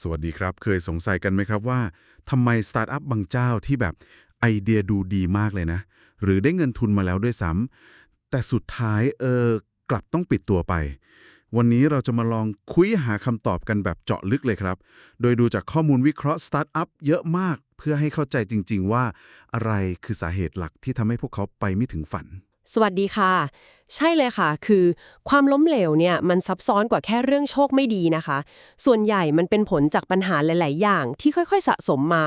สวัสดีครับ เคยสงสัยกันไหมครับว่าทำไมสตาร์ทอัพบางเจ้าที่แบบไอเดียดูดีมากเลยนะ หรือได้เงินทุนมาแล้วด้วยซ้ำแต่สุดท้ายเออกลับต้องปิดตัวไป วันนี้เราจะมาลองคุยหาคำตอบกันแบบเจาะลึกเลยครับ โดยดูจากข้อมูลวิเคราะห์สตาร์ทอัพเยอะมาก เพื่อให้เข้าใจจริง ๆ ว่า อะไรคือสาเหตุหลักที่ทำให้พวกเขาไปไม่ถึงฝัน สวัสดีค่ะ ใช่เลยค่ะ คือความล้มเหลวเนี่ยมันซับซ้อนกว่าแค่เรื่องโชคไม่ดีนะคะ ส่วนใหญ่มันเป็นผลจากปัญหาหลาย ๆ อย่างที่ค่อย ๆ สะสมมา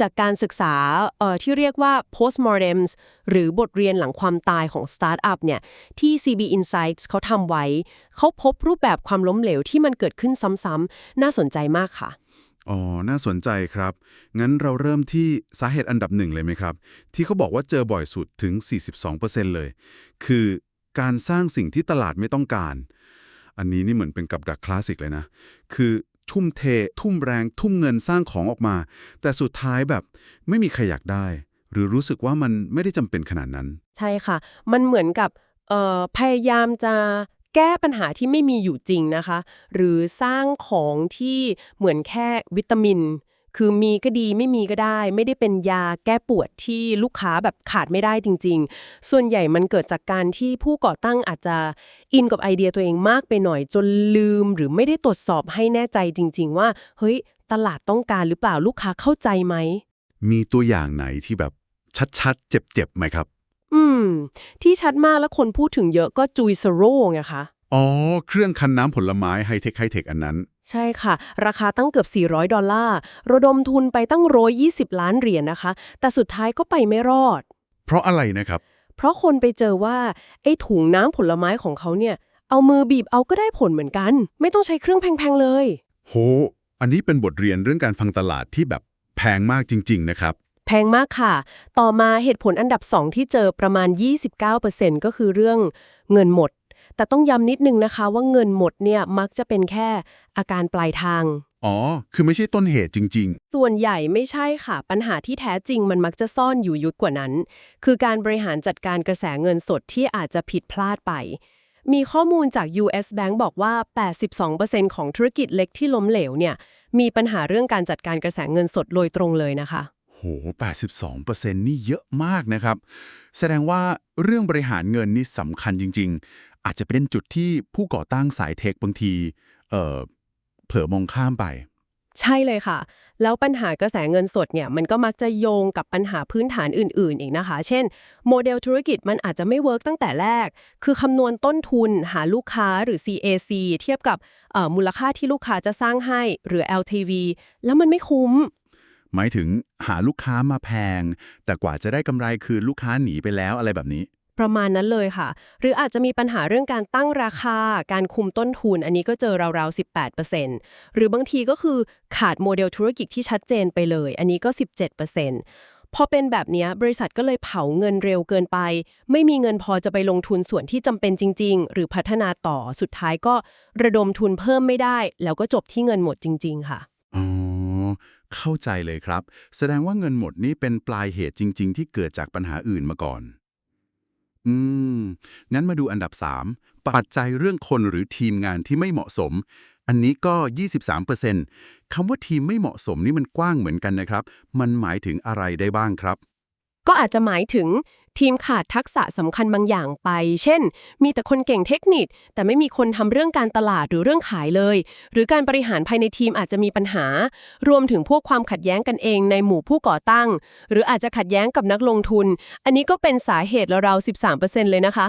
จากการศึกษาเอ่อที่เรียกว่า postmortems หรือบทเรียนหลังความตายของสตาร์ทอัพเนี่ยที่ CB Insights เขาทำไว้ เขาพบรูปแบบความล้มเหลวที่มันเกิดขึ้นซ้ำๆน่าสนใจมากค่ะ อ๋อ น่าสนใจครับ งั้นเราเริ่มที่สาเหตุอันดับหนึ่งเลยไหมครับ ที่เขาบอกว่าเจอบ่อยสุดถึง 42%เลย คือการสร้างสิ่งที่ตลาดไม่ต้องการ อันนี้นี่เหมือนเป็นกับดักคลาสสิกเลยนะ คือทุ่มเท ทุ่มแรง ทุ่มเงินสร้างของออกมา แต่สุดท้ายแบบไม่มีใครอยากได้ หรือรู้สึกว่ามันไม่ได้จำเป็นขนาดนั้น ใช่ค่ะ มันเหมือนกับพยายามจะ แก้ปัญหาที่ไม่มีอยู่จริงนะคะ หรือสร้างของที่เหมือนแค่วิตามิน คือมีก็ดีไม่มีก็ได้ ไม่ได้เป็นยาแก้ปวดที่ลูกค้าแบบขาดไม่ได้จริง ๆ ส่วนใหญ่มันเกิดจากการที่ผู้ก่อตั้งอาจจะอินกับไอเดียตัวเองมากไปหน่อยจนลืม หรือไม่ได้ตรวจสอบให้แน่ใจจริง ๆ ว่า เฮ้ย ตลาดต้องการหรือเปล่าลูกค้าเข้าใจไหมมีตัวอย่างไหนที่แบบชัดๆ เจ็บๆไหมครับ อืม ที่ชัดมากและคนพูดถึงเยอะก็จุยซโร่ไงคะ อ๋อ เครื่องคั้นน้ำผลไม้ไฮเทคไฮเทคอันนั้น ใช่ค่ะ ราคาตั้งเกือบ 400 ดอลลาร์ ระดมทุนไปตั้ง120ล้านเหรียญนะคะ แต่สุดท้ายก็ไปไม่รอด เพราะอะไรนะครับ เพราะคนไปเจอว่า ไอ้ถุงน้ำผลไม้ของเขาเนี่ย เอามือบีบเอาก็ได้ผลเหมือนกัน ไม่ต้องใช้เครื่องแพงๆเลย โห อันนี้เป็นบทเรียนเรื่องการฟังตลาดที่แบบแพงมากจริง ๆ นะครับ แพงมากค่ะ ต่อมาเหตุผลอันดับ 2 ที่เจอประมาณ 29%ก็คือเรื่องเงินหมด แต่ต้องย้ำนิดนึงนะคะว่าเงินหมดเนี่ยมักจะเป็นแค่อาการปลายทาง อ๋อ คือไม่ใช่ต้นเหตุจริง ส่วนใหญ่ไม่ใช่ค่ะ ปัญหาที่แท้จริงมันมักจะซ่อนอยู่ยุดกว่านั้น คือการบริหารจัดการกระแสเงินสดที่อาจจะผิดพลาดไป มีข้อมูลจาก US Bank บอกว่า 82%ของธุรกิจเล็กที่ล้มเหลวเนี่ยมีปัญหาเรื่องการจัดการกระแสเงินสดโดยตรงเลยนะคะๆ โห 82%นี่เยอะมากนะครับ แสดงว่าเรื่องบริหารเงินนี่สำคัญจริง ๆ อาจจะเป็นจุดที่ผู้ก่อตั้งสายเทคบางที เอ่อ เผลอมองข้ามไป ใช่เลยค่ะ แล้วปัญหากระแสเงินสดเนี่ย มันก็มักจะโยงกับปัญหาพื้นฐานอื่น ๆ อีกนะคะ เช่น โมเดลธุรกิจมันอาจจะไม่เวิร์กตั้งแต่แรก คือคำนวณต้นทุนหาลูกค้าหรือ CAC เทียบกับเอ่อมูลค่าที่ลูกค้าจะสร้างให้หรือ LTV แล้วมันไม่คุ้ม หมายถึงหาลูกค้ามาแพง แต่กว่าจะได้กำไรคือลูกค้าหนีไปแล้วอะไรแบบนี้ ประมาณนั้นเลยค่ะ หรืออาจจะมีปัญหาเรื่องการตั้งราคา การคุมต้นทุน อันนี้ก็เจอราวๆ 18%หรือบางทีก็คือขาดโมเดลธุรกิจที่ชัดเจนไปเลย อันนี้ก็ 17%พอเป็นแบบเนี้ยบริษัทก็เลยเผาเงินเร็วเกินไป ไม่มีเงินพอจะไปลงทุนส่วนที่จำเป็นจริง ๆ หรือพัฒนาต่อสุดท้ายก็ระดมทุนเพิ่มไม่ได้ แล้วก็จบที่เงินหมดจริง ๆ ค่ะอ๋อ เข้าใจเลยครับ แสดงว่าเงินหมดนี่เป็นปลายเหตุจริง ๆ ที่เกิดจากปัญหาอื่นมาก่อน อืม งั้นมาดูอันดับ 3 ปัจจัยเรื่องคนหรือทีมงานที่ไม่เหมาะสม อันนี้ก็ 23%คำว่าทีมไม่เหมาะสมนี่มันกว้างเหมือนกันนะครับ มันหมายถึงอะไรได้บ้างครับ ก็อาจจะหมายถึง ทีมขาดทักษะสำคัญบางอย่างไป เช่น มีแต่คนเก่งเทคนิค แต่ไม่มีคนทำเรื่องการตลาดหรือเรื่องขายเลย หรือการบริหารภายในทีมอาจจะมีปัญหา รวมถึงพวกความขัดแย้งกันเองในหมู่ผู้ก่อตั้ง หรืออาจจะขัดแย้งกับนักลงทุน อันนี้ก็เป็นสาเหตุราวๆ13%เลยนะคะ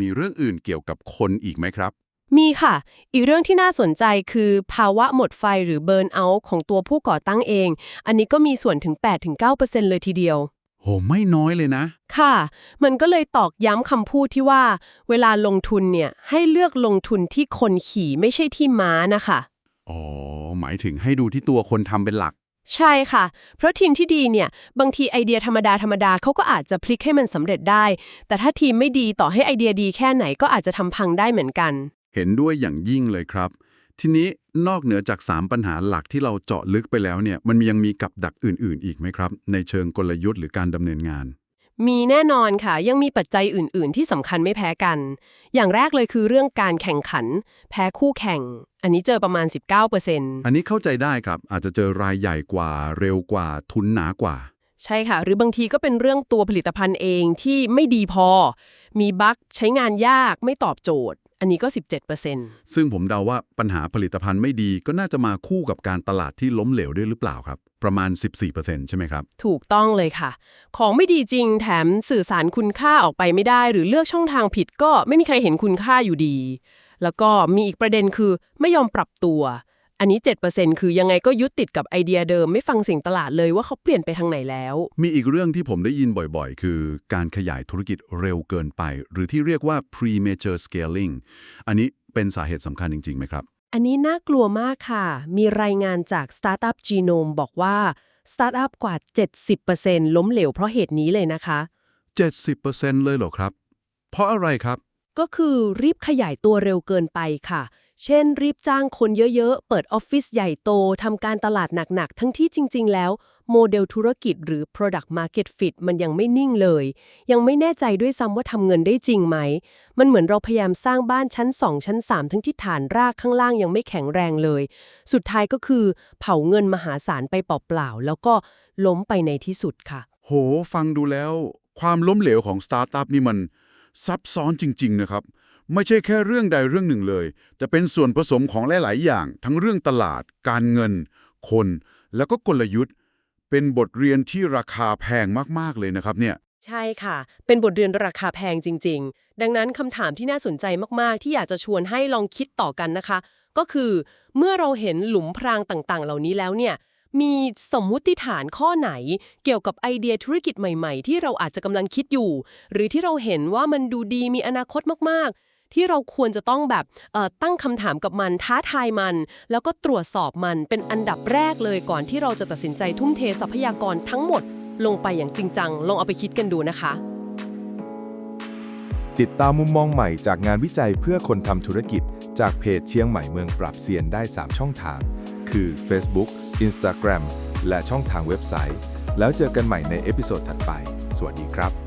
มีเรื่องอื่นเกี่ยวกับคนอีกไหมครับมีค่ะ อีกเรื่องที่น่าสนใจคือภาวะหมดไฟหรือเบิร์นเอาท์ของตัวผู้ก่อตั้งเอง อันนี้ก็มีส่วนถึง 8-9%เลยทีเดียว โหไม่น้อยเลยนะ ค่ะ มันก็เลยตอกย้ำคำพูดที่ว่า เวลาลงทุนเนี่ย ให้เลือกลงทุนที่คนขี่ไม่ใช่ที่ม้านะคะ อ๋อ หมายถึงให้ดูที่ตัวคนทำเป็นหลัก ใช่ค่ะ เพราะทีมที่ดีเนี่ย บางทีไอเดียธรรมดาธรรมดาเขาก็อาจจะพลิกให้มันสำเร็จได้ แต่ถ้าทีมไม่ดีต่อให้ไอเดียดีแค่ไหนก็อาจจะทำพังได้เหมือนกัน เห็นด้วยอย่างยิ่งเลยครับ ทีนี้นอกเหนือจาก 3 ปัญหาหลักที่เราเจาะลึกไปแล้วเนี่ยมันยังมีกับดักอื่น ๆ อีกไหมครับ ในเชิงกลยุทธ์หรือการดำเนินงาน มีแน่นอนค่ะ ยังมีปัจจัยอื่น ๆ ที่สำคัญไม่แพ้กัน อย่างแรกเลยคือเรื่องการแข่งขัน แพ้คู่แข่ง อันนี้เจอประมาณ 19%อันนี้เข้าใจได้ครับ อาจจะเจอรายใหญ่กว่า เร็วกว่าทุนหนากว่าใช่ค่ะ หรือบางทีก็เป็นเรื่องตัวผลิตภัณฑ์เองที่ไม่ดีพอ มีบั๊กใช้งานยากไม่ตอบโจทย์ อันนี้ก็ 17%ซึ่งผมเดาว่าปัญหาผลิตภัณฑ์ไม่ดีก็น่าจะมาคู่กับการตลาดที่ล้มเหลวด้วยหรือเปล่าครับ ประมาณ 14%ใช่ไหมครับ ถูกต้องเลยค่ะ ของไม่ดีจริงแถมสื่อสารคุณค่าออกไปไม่ได้ หรือเลือกช่องทางผิดก็ไม่มีใครเห็นคุณค่าอยู่ดี แล้วก็มีอีกประเด็นคือไม่ยอมปรับตัว อันนี้ 7%คือยังไงก็ยึดติดกับไอเดียเดิมไม่ฟังเสียงตลาดเลยว่าเขาเปลี่ยนไปทางไหนแล้ว มีอีกเรื่องที่ผมได้ยินบ่อยๆ คือการขยายธุรกิจเร็วเกินไป หรือที่เรียกว่า premature scaling อันนี้เป็นสาเหตุสำคัญจริงๆไหมครับ อันนี้น่ากลัวมากค่ะ มีรายงานจาก Startup Genome บอกว่าสตาร์ทอัพกว่า 70%ล้มเหลวเพราะเหตุนี้เลยนะคะ 70%เลยเหรอครับ เพราะอะไรครับ ก็คือรีบขยายตัวเร็วเกินไปค่ะ เช่น รีบจ้างคนเยอะๆ เปิดออฟฟิศใหญ่โตทำการตลาดหนักๆ ทั้งที่จริง ๆ แล้ว โมเดลธุรกิจหรือ Product Market Fit มันยังไม่นิ่งเลย ยังไม่แน่ใจด้วยซ้ำว่าทำเงินได้จริงไหม มันเหมือนเราพยายามสร้างบ้านชั้น 2 ชั้น 3 ทั้งที่ฐานรากข้างล่างยังไม่แข็งแรงเลย สุดท้ายก็คือเผาเงินมหาศาลไปเปล่าๆแล้วก็ล้มไปในที่สุดค่ะ โห ฟังดูแล้ว ความล้มเหลวของสตาร์ทอัพนี่มันซับซ้อนจริง ๆ นะครับ ไม่ใช่แค่เรื่องใดเรื่องหนึ่งเลย แต่เป็นส่วนผสมของหลาย ๆ อย่าง ทั้งเรื่องตลาด การเงิน คน แล้วก็กลยุทธ์ เป็นบทเรียนที่ราคาแพงมาก ๆ เลยนะครับเนี่ย ใช่ค่ะ เป็นบทเรียนราคาแพงจริง ๆ ดังนั้นคำถามที่น่าสนใจมาก ๆ ที่อยากจะชวนให้ลองคิดต่อกันนะคะ ก็คือ เมื่อเราเห็นหลุมพรางต่าง ๆ เหล่านี้แล้วเนี่ยมีสมมุติฐานข้อไหน เกี่ยวกับไอเดียธุรกิจใหม่ ๆ ที่เราอาจจะกำลังคิดอยู่ หรือที่เราเห็นว่ามันดูดีมีอนาคตมากๆ ที่เราควรจะต้องแบบตั้งคำถามกับมันท้าทายมัน แล้วก็ตรวจสอบมันเป็นอันดับแรกเลยก่อนที่เราจะตัดสินใจทุ่มเททรัพยากรทั้งหมด ลงไปอย่างจริงจังลองเอาไปคิดกันดูนะคะ ติดตามมุมมองใหม่จากงานวิจัยเพื่อคนทำธุรกิจ จากเพจเชียงใหม่เมืองปรับเซียนได้ 3 ช่องทาง คือ Facebook Instagram และช่องทางเว็บไซต์ แล้วเจอกันใหม่ในเอพิโซดถัดไป สวัสดีครับ